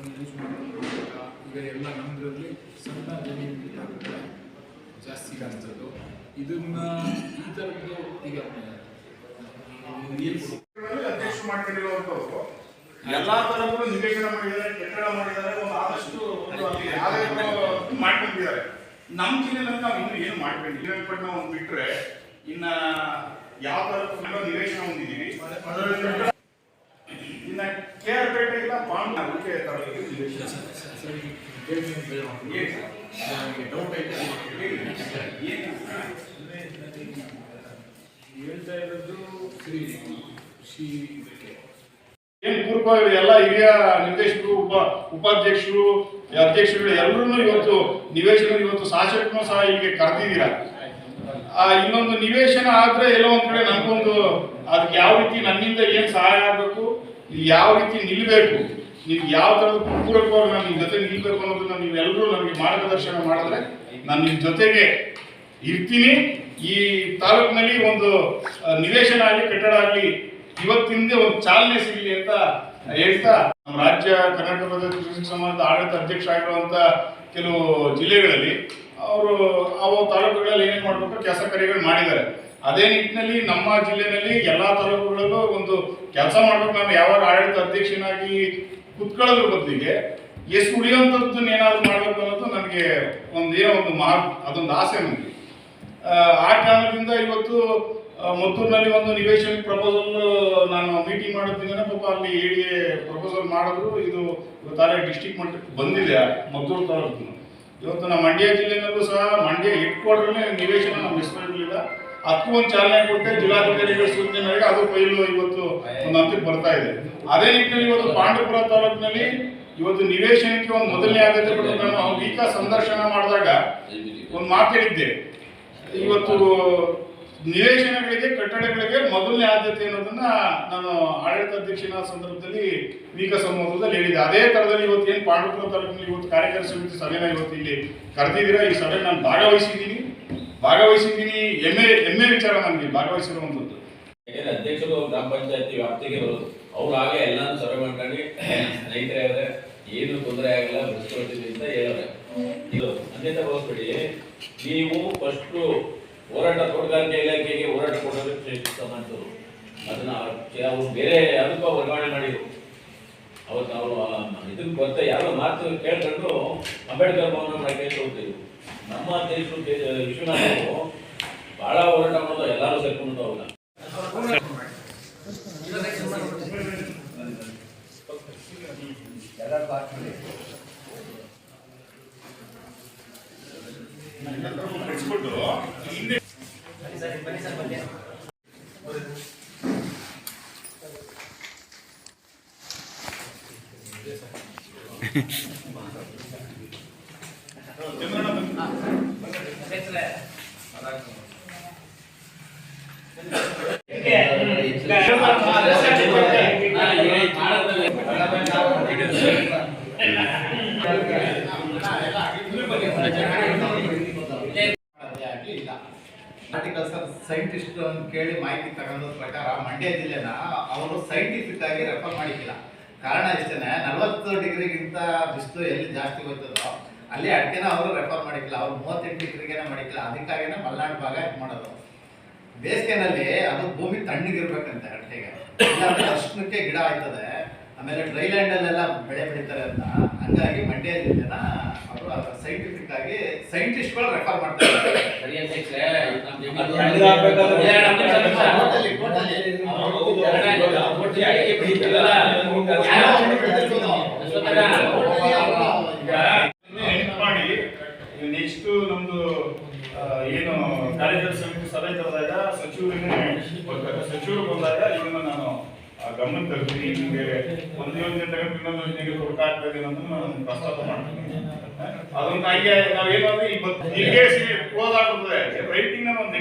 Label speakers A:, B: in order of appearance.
A: ತಂತ್ರಜ್ಞಾನವನ್ನು ಯೂಸ್ ಮಾಡೋದ್ರಿಂದ ಈಗ ಎಲ್ಲ ನಮ್ಮದರಲ್ಲಿ ಸಣ್ಣ ಜಮೀನಿಗೆ ಜಾಸ್ತಿ ಕಾಣಿಸೋದು ಇದನ್ನ ಈ ಥರದ್ದು ಈಗ
B: ಅಧ್ಯಕ್ಷ ಮಾಡ್ಕೊಂಡಿರುವಂಥವ್ರು ಎಲ್ಲ ಥರದ್ದು ನಿವೇಶನ ಮಾಡಿದ್ದಾರೆ, ಕಟ್ಟಡ ಮಾಡಿದ್ದಾರೆ, ಒಂದು ಆದಷ್ಟು ಮಾಡ್ಕೊಂಡಿದ್ದಾರೆ. ನಮ್ಮ ಜಿಲ್ಲೆನಲ್ಲಿ ನಾವು ಇನ್ನು ಏನು ಮಾಡ್ಬೇಕು? ಶ್ರೀರಂಗಪಟ್ಟಣ ಒಂದು ಬಿಟ್ಟರೆ ಇನ್ನ ಯಾವ ಥರದ ನಿವೇಶನ ಹೊಂದಿದ್ದೀವಿ ಅದರಲ್ಲಿ ಇನ್ನ ಕೆ ಆರ್ ಪೇಟೆ ಇಲ್ಲ ಪಾಂಡ್ ಅದಕ್ಕೆ ತರಬೇಕು ನಿವೇಶನ
A: ನನಗೆ ಡೌಟ್ ಐತೆ
B: ಏನು?
A: ಹೇಳ್ತಾ ಇರೋದು ಶ್ರೀ ಕೃಷಿ ಇದಕ್ಕೆ
B: ಏನ್ ಪೂರ್ವಕವಾಗಿ ಎಲ್ಲ ಹಿರಿಯ ನಿರ್ದೇಶಕರು ಉಪ ಉಪಾಧ್ಯಕ್ಷರು ಅಧ್ಯಕ್ಷರು ಎಲ್ಲರೂ ಇವತ್ತು ನಿವೇಶನ ಇವತ್ತು ಶಾಸಕರು ಸಹ ಹೀಗೆ ಕರೆದಿದ್ದೀರಾ? ಆ ಇನ್ನೊಂದು ನಿವೇಶನ ಆದ್ರೆ ಎಲ್ಲೋ ಒಂದ್ ಕಡೆ ನನ್ಗೊಂದು ಅದಕ್ಕೆ ಯಾವ ರೀತಿ ನನ್ನಿಂದ ಏನ್ ಸಹಾಯ ಆಗ್ಬೇಕು? ಇದು ಯಾವ ರೀತಿ ನಿಲ್ಲಬೇಕು ನೀವು ಯಾವ ಥರದ ಪೂರಕವಾಗಿ ನಾನು ನಿಮ್ಮ ಜೊತೆ ನಿಲ್ಬೇಕು ಅನ್ನೋದನ್ನ ನೀವೆಲ್ಲರೂ ನನಗೆ ಮಾರ್ಗದರ್ಶನ ಮಾಡಿದ್ರೆ ನಾನು ನಿಮ್ಮ ಜೊತೆಗೆ ಇರ್ತೀನಿ. ಈ ತಾಲೂಕಿನಲ್ಲಿ ಒಂದು ನಿವೇಶನ ಆಗಲಿ, ಕಟ್ಟಡ ಆಗಲಿ, ಇವತ್ತಿಂದ ಒಂದು ಚಾಲನೆ ಸಿಗಲಿ ಅಂತ ಹೇಳ್ತಾ ನಮ್ಮ ರಾಜ್ಯ ಕರ್ನಾಟಕ ಪ್ರದೇಶ ಕೃಷಿ ಸಮಾಜದ ಆಡಳಿತ ಅಧ್ಯಕ್ಷ ಆಗಿರುವಂತ ಕೆಲವು ಜಿಲ್ಲೆಗಳಲ್ಲಿ ಅವರು, ಆ ತಾಲೂಕುಗಳಲ್ಲಿ ಏನೇನು ಮಾಡಬೇಕು, ಕೆಲಸ ಕಾರ್ಯಗಳು ಮಾಡಿದ್ದಾರೆ. ಅದೇ ನಿಟ್ಟಿನಲ್ಲಿ ನಮ್ಮ ಜಿಲ್ಲೆಯಲ್ಲಿ ಎಲ್ಲಾ ತಾಲೂಕುಗಳಲ್ಲೂ ಒಂದು ಕೆಲಸ ಮಾಡ್ಬೇಕು. ನಾನು ಯಾವಾಗ ಆಡಳಿತ ಅಧ್ಯಕ್ಷನಾಗಿ ಕುತ್ಕೊಳ್ಳೋದ್ರ ಬದಲಿಗೆ ಎಷ್ಟು ಉಳಿಯುವಂಥದ್ದನ್ನ ಏನಾದ್ರು ಮಾಡಬೇಕು ಅನ್ನೋದು ನನಗೆ ಒಂದು ಏನೋ ಒಂದು ಮಾರ್ಗ ಅದೊಂದು ಆಸೆ ನನಗೆ. ಆ, ಕಾರಣದಿಂದ ಇವತ್ತು ಮತ್ತೂರಿನಲ್ಲಿ ಒಂದು ನಿವೇಶನ ಪ್ರಪೋಸಲ್ ನಾನು ಮೀಟಿಂಗ್ ಮಾಡೋದ್ರಿಂದ ಪಾಪ ಅಲ್ಲಿ ಹೇಳಿ ಪ್ರಪೋಸಲ್ ಮಾಡಿದ್ರು. ಇದು ತಾರೆ ಡಿಸ್ಟಿಕ್ ಮಟ್ಟಕ್ಕೆ ಬಂದಿದೆ ಮದ್ದೂರು ತಾಲೂಕು ಇವತ್ತು ನಮ್ಮ ಮಂಡ್ಯ ಜಿಲ್ಲೆನಲ್ಲೂ ಸಹ ಮಂಡ್ಯ ಹೆಡ್ ಕ್ವಾರ್ಟರ್ನೇ ನಿವೇಶನ ನಮ್ಮ ಅದಕ್ಕೂ ಒಂದು ಚಾಲನೆ ಕೊಟ್ಟೆ ಜಿಲ್ಲಾಧಿಕಾರಿಗಳ ಸೂಚನೆ ಮೇರೆಗೆ ಅದು ಫೈಲು ಇವತ್ತು ಒಂದು ಹಂತಕ್ಕೆ ಬರ್ತಾ ಇದೆ. ಅದೇ ರೀತಿಯಲ್ಲಿ ಇವತ್ತು ಪಾಂಡವಪುರ ತಾಲೂಕಿನಲ್ಲಿ ಇವತ್ತು ನಿವೇಶನಕ್ಕೆ ಒಂದು ಮೊದಲನೇ ಆದ್ಯತೆ ಕೊಟ್ಟು ನಾನು ವೀಕ ಸಂದರ್ಶನ ಮಾಡಿದಾಗ ಒಂದು ಮಾತು ಹೇಳಿದ್ದೆ. ಇವತ್ತು ನಿವೇಶನಗಳಿಗೆ, ಕಟ್ಟಡಗಳಿಗೆ ಮೊದಲನೇ ಆದ್ಯತೆ ಅನ್ನೋದನ್ನ ನಾನು ಆಡಳಿತ ಅಧ್ಯಕ್ಷನ ಸಂದರ್ಭದಲ್ಲಿ ವೀಕ ಸಂವಾದದಲ್ಲಿ ಹೇಳಿದೆ ಅದೇ ತರದಲ್ಲಿ ಇವತ್ತು ಏನು ಪಾಂಡವಪುರ ತಾಲೂಕಿನಲ್ಲಿ ಇವತ್ತು ಕಾರ್ಯಕಾರಿ ಸಮಿತಿ ಸಭೆನ ಇವತ್ತು ಇಲ್ಲಿ ಕರೆದಿದ್ದೀರಾ? ಈ ಸಭೆ ನಾನು ಭಾಗವಹಿಸಿದ್ದೀನಿ. ಭಾಗವಹಿಸಿದ್ದೀನಿ ಹೆಮ್ಮೆ ಹೆಮ್ಮೆ ವಿಚಾರ ನನಗೆ ಭಾಗವಹಿಸಿರುವಂಥದ್ದು
C: ಅಧ್ಯಕ್ಷರು ಗ್ರಾಮ ಪಂಚಾಯತಿ ವ್ಯಾಪ್ತಿಗೆ ಬರೋದು. ಅವ್ರು ಹಾಗೆ ಎಲ್ಲಾನು ಸರ್ವೆ ಮಾಡ್ಕೊಂಡು ರೈತರೇ ಏನು ತೊಂದರೆ ಆಗಲ್ಲ, ಬಿಡಿಸ್ಕೊಳ್ತೀವಿ ಅಂತ ಹೇಳೋರೆ. ಇದು ಅನ್ಯತಾ ಹೋಗ್ಬಿಡಿ ನೀವು ಫಸ್ಟು ಹೋರಾಟ, ತೋಟಗಾರಿಕೆ ಇಲಾಖೆಗೆ ಹೋರಾಟ ಕೊಡೋದಕ್ಕೆ ಸಮಾಜರು ಅದನ್ನ ಅವ್ರು- ಬೇರೆ ಅದಕ್ಕೂ ವರ್ಗಾವಣೆ ಮಾಡಿದ್ರು ಅವತ್ತು ಅವರು ಇದಕ್ಕೆ ಬರ್ತಾ ಯಾರೋ ಮಾತು ಕೇಳ್ಕೊಂಡು ಅಂಬೇಡ್ಕರ್ ಭವನ ಮಾಡಕ್ಕೆ ಹೋಗ್ತಿದ್ರು ನಮ್ಮ ಅಧ್ಯಕ್ಷರು ವಿಶ್ವನಾಥ್ ಬಹಳ ಹೋರಾಟ ಮಾಡೋದು ಎಲ್ಲರೂ ಸೇರ್ಕೊಂಡು ಅವಾಗ
B: ಬಿಡಿಸ್ಬಿಟ್ಟು
D: ಸೈಂಟಿಸ್ಟ್ ಕೇಳಿ ಮಾಹಿತಿ ತಗೊಂಡ ಪ್ರಕಾರ ಮಂಡ್ಯ ಜಿಲ್ಲೆನ ಅವರು ಸೈಂಟಿಫಿಕ್ ಆಗಿ ರೆಫರ್ ಮಾಡಿಕ್ಕಿಲ್ಲ ಕಾರಣ ಇಷ್ಟೇನೆ ನಲವತ್ತು ಡಿಗ್ರಿಗಿಂತ ಬಿಸಿಲು ಎಲ್ಲಿ ಜಾಸ್ತಿ ಹೋಯ್ತದೋ ಅಲ್ಲಿ ಅಡಿಕೆನ ಅವರು ರೆಫರ್ ಮಾಡಿಕ್ಕಿಲ್ಲ. ಅವ್ರು ಮೂವತ್ತೆಂಟು ಡಿಗ್ರಿಗೇನೆ ಮಾಡಿಕ್ಕಿಲ್ಲ. ಅದಕ್ಕಾಗಿನೇ ಮಲೆನಾಡು ಭಾಗ ಇದು ಮಾಡೋದು. ಬೇಸಿಗೆನಲ್ಲಿ ಅದು ಭೂಮಿ ತಣ್ಣಗಿರ್ಬೇಕಂತೆ ಅಡಿಕೆಗೆ. ಅಷ್ಟಕ್ಕೆ ಗಿಡ ಆಯ್ತದೆ. ಆಮೇಲೆ ಡ್ರೈ ಲ್ಯಾಂಡಲ್ಲೆಲ್ಲ ಬೆಳೆ ಬೆಳೀತಾರೆ ಅಂತ. ಹಂಗಾಗಿ ಮಂಡ್ಯ ಜಿಲ್ಲೆನ ಅವರು ಸೈಂಟಿಫಿಕ್ ಆಗಿ ಸೈಂಟಿಸ್ಟ್ಗಳು ರೆಫರ್ ಮಾಡ್ತಾರೆ
B: ಏನು ಕಾರ್ಯದರ್ಶಿ ಸಮಿತಿ ಸಭೆ ಕರೆದಾಗ ಸಚಿವರಿಗೆ ಸಚಿವರು ಬಂದಾಗ ಇದನ್ನು ನಾನು ಗಮನ ತರ್ತೀನಿ ನಿಮಗೆ ಒಂದು ಯೋಜನೆ ತಗೊಂಡು ಇನ್ನೊಂದು ಯೋಜನೆಗೆ ಆಗ್ತದೆ ಅನ್ನೋದನ್ನ ನಾನು ಪ್ರಸ್ತಾಪ ಮಾಡ್ತೀನಿ. ಅದೊಂದು ಹಾಗೆ ನಾವೇನಂದ್ರೆ ಇಲ್ಲಿಗೆ ಹೀಗೆ ಕ್ಲೋಸ್ ಆಗ್ಬಿಡ್ತದೆ ರೈಟಿಂಗ್ ಒಂದು